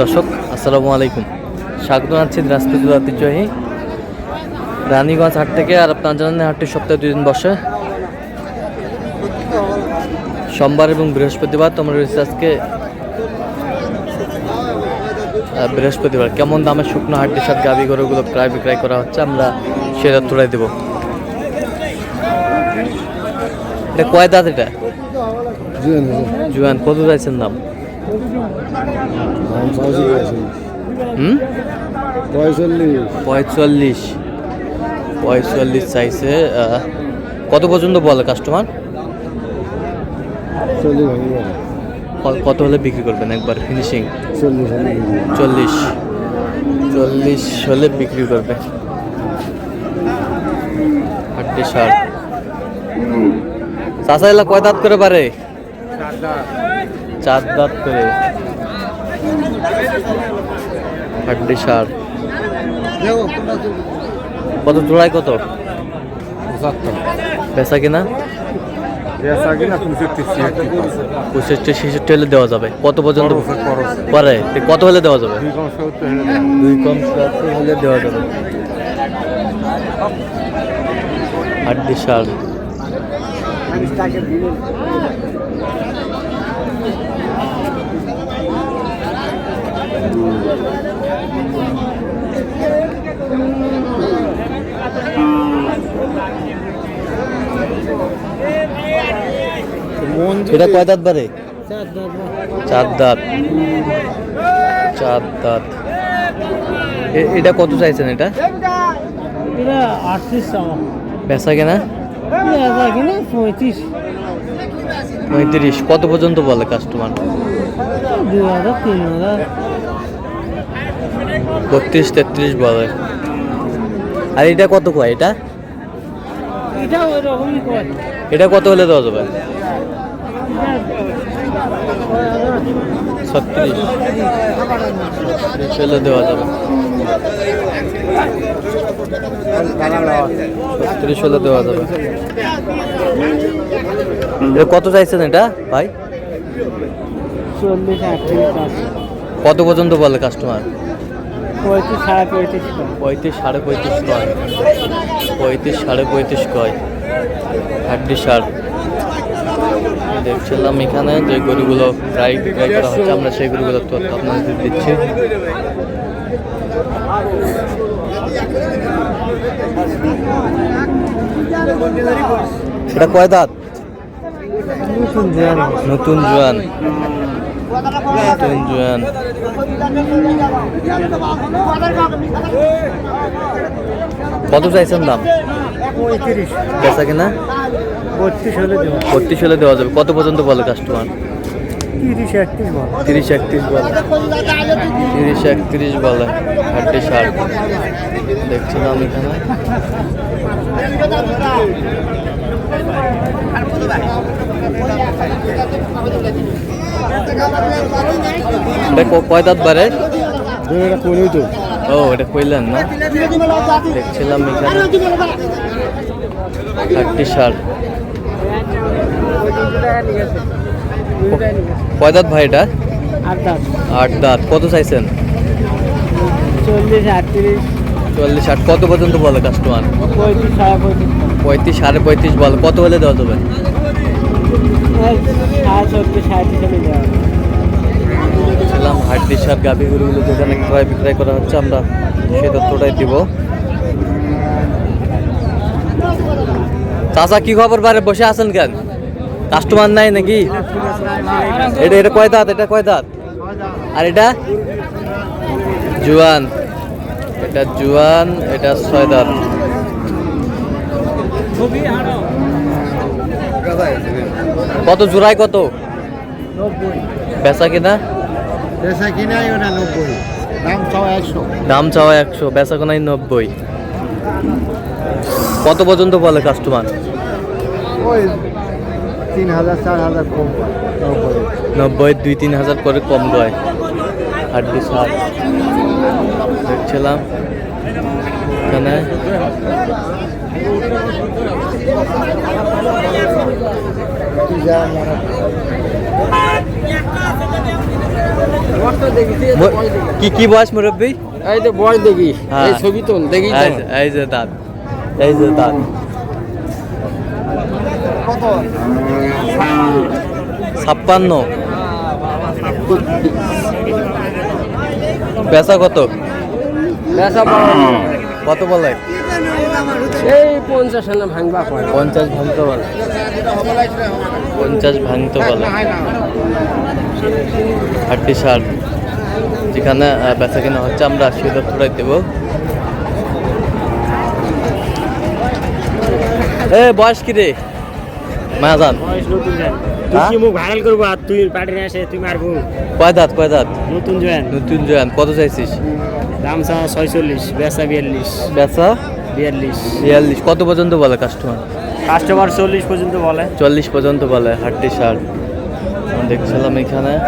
দর্শক আসসালামু আলাইকুম। স্বাগত আছি দিনাজপুর ঐতিহ্যবাহী রানীগঞ্জ হাট থেকে আর আপনার জানেন হাটটি সপ্তাহে দুই দিন বসে। সোমবার এবং বৃহস্পতিবার তোমরা রয়েছে আজকে বৃহস্পতিবার। কেমন দামে শুকনো হাটটির সাথে গাবি গরুগুলো ক্রয় বিক্রয় করা হচ্ছে আমরা সেটা তুলে দেব। এটা কয় দাঁত এটা? জুয়ান কত চাইছেন দাম? পঁয়তাল্লিশ। পঁয়তাল্লিশ। চাইছে কত পর্যন্ত বলে কাস্টমার কত হলে বিক্রি করবেন একবার ফিনিশিং চল্লিশ। চল্লিশ হলে বিক্রি করবে চাষা এলা কয় দাঁত করে পারে চার দাঁত করে। আটটি ষাট কত? জোড়ায় কত বেচা কিনা? পেঁচা কিনা পঁয়ষট্টি ছিয়াত্তর। পঁয়ষট্টি ছেষট্টি হলে দেওয়া যাবে। কত পর্যন্ত। পারে কত হলে দেওয়া যাবে? দুই কম হলে দেওয়া যাবে। হাড্ডি সার এটা কয় দাঁত বারে? চার দাঁত চার দাঁত। এ- এটা কত চাইছেন এটা? এটা আটত্রিশ টাকা বেচা কেনা? এটা পঁয়ত্রিশ। পঁয়ত্রিশ। কত পর্যন্ত বলে কাস্টমার দুই হাজার তিন হাজার। বত্রিশ তেত্রিশ বলে। আর এটা কত কয় এটা? এটা কত হলে দেওয়া যাবে? ছত্রিশ। হলে দেওয়া যাবে। ছত্রিশ হলে দেওয়া যাবে। কত চাইছেন এটা ভাই? কত পর্যন্ত বলে কাস্টমার পঁয়ত্রিশ সাড়ে পঁয়ত্রিশ কয় পঁয়ত্রিশ সাড়ে পঁয়ত্রিশ কয়? পঁয়ত্রিশ সাড়ে পঁয়ত্রিশ কয়? হাড্ডি সার দেখছিলাম এখানে যে গরুগুলো প্রায় বিক্রয় করা হচ্ছে আমরা সেই গরুগুলো তো আপনাদের দিচ্ছি। এটা কয় দাঁত? নতুন জোয়ান। নতুন জোয়ান। কত চাইছেন দাম? পঁয়ত্রিশ। বেচা কিনা? বত্রিশ হলে বত্রিশ হলে দেওয়া যাবে। কত পর্যন্ত বলে কাস্টমার তিরিশ একত্রিশ বল। তিরিশ একত্রিশ বলে। তিরিশ একত্রিশ বলে। হাড্ডি ষাট দেখছিলাম এখানে। বারে? ও, এটা কইলেন না? দেখছিলাম হাড্ডি ষাট কয় ভাই এটা? আট দাঁত। কত চাইছেন? চল্লিশ আটত্রিশ। চল্লিশ ষাট কত পর্যন্ত বলে কাস্টমার পঁয়ত্রিশ, সাড়ে পঁয়ত্রিশ বল। কত হলে দেওয়া যাবে। ছিলাম হাড্ডি সার গাভি যেখানে ক্রয় বিক্রয় করা হচ্ছে, আমরা সেই তথ্যটাই দিব। চাচা, কি খবর বারে? বসে আছেন কেন? কাস্টমার নাই নাকি? এটা এটা কয় দাঁত? এটা কয় দাঁত? আর এটা? জুয়ান। এটা জুয়ান, এটা ছয় দাঁত। কত জোড়ায় কত? বেচা কিনা? পেশা কিনাই ওটা নব্বই। দাম ছয় একশো। দাম চাওয়া একশো বেচা কোনাই নব্বই। কত পর্যন্ত বলে কাস্টমার ওই তিন হাজার চার হাজার কম নব্বই দুই তিন হাজার করে কম দেয় হাড্ডি সার দেখছিলাম। এখানে কি কি বয়স মুরব্বী? এই তো বয় দেখি হ্যাঁ। এই ছবি তোল দেখি এই যে- দাঁত এই যে দাঁত ছাপ্পান্ন। পেশা কত? বেসা কত বলে? এই পঞ্চাশ আনা ভাঙবা পড়ে পঞ্চাশ ভাঙতে বলে পঞ্চাশ ভাঙতে বলে হাড্ডি সার যেখানে বেচা কিনা হচ্ছে আমরা আশি হাজার তোলাই দেবো। এ বয়স কি রে? কি মুখ ভাইরাল করব আর তুই পার্টি নিয়ে আসে তুই মারবো? কয় দাঁত কয় দাঁত? নতুন জয়েন। নতুন জয়ান। কত চাইছিস? দাম চা ছয়চল্লিশ বেচা বিয়াল্লিশ। বেচা? বিয়াল্লিশ। বিয়াল্লিশ। কত পর্যন্ত বলে কাস্টমার কাস্টমার চল্লিশ পর্যন্ত বলে। চল্লিশ পর্যন্ত বলে হাড্ডি সার। দেখছিলাম এখানে।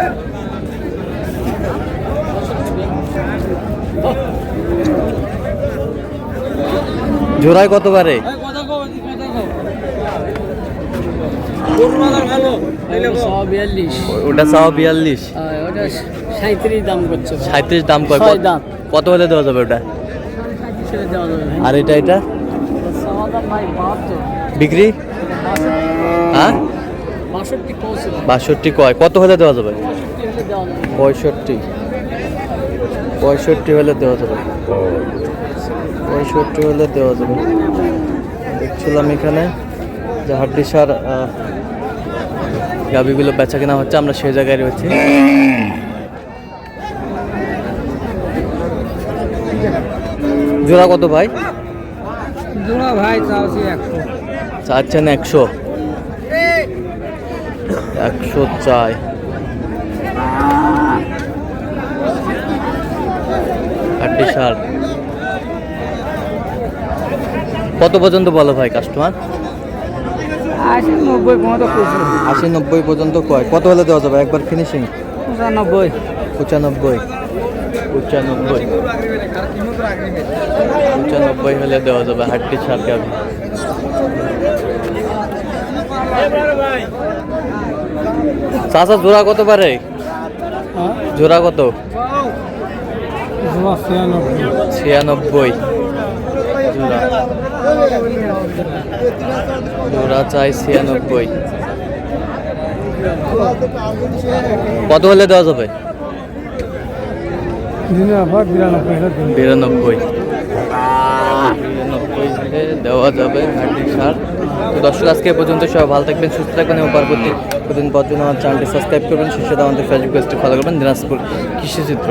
জোড়ায় কত বারে? ওটা চাও বিয়াল্লিশ? ওটা সাঁত্রিশ দাম করছে। সাঁত্রিশ দাম কয়? কত- হলে দেওয়া যাবে ওটা? আর এটা এটা? বিক্রি? হ্যাঁ? বাষট্টি কয়? কত হলে দেওয়া যাবে। পঁয়ষট্টি। পঁয়ষট্টি হলে দেওয়া যাবে। পঁয়ষট্টি হলে দেওয়া যাবে। দেখছিলাম এখানে যে হাড্ডি সার আহ, গাভিগুলো বেচা কেনা হচ্ছে আমরা সেই জায়গায় রয়েছি। জোড়া কত ভাই? জোড়া ভাই চাওছি একশো। চাচ্ছেন একশো। একশো চাই। কত পর্যন্ত বলো ভাই কাস্টমার আশি নব্বই পর্যন্ত আশি নব্বই পর্যন্ত কয়। কত হলে দেওয়া যাবে? একবার ফিনিশিং পঁচানব্বই। পঁচানব্বই। পঁচানব্বই। পঁচানব্বই হলে দেওয়া যাবে হাড্ডি সার গাভি চাষা জোড়া কত পারে? জোড়া কত? ছিয়ানব্বই। জোড়া। জোড়া চাই ছিয়ানব্বই। কত হলে দেওয়া যাবে? বিরানব্বই। দেওয়া যাবে সার তো দর্শক, আজকে পর্যন্ত সবাই ভালো থাকবেন, সুস্থ থাকবেন এবং পরবর্তী প্রতিদিন পর্যন্ত আমার চ্যানেলটি সাবস্ক্রাইব করবেন। শেষে আমাদের ফেসবুক পেজটি ফলো করবেন, দিনাজপুর কৃষি চিত্র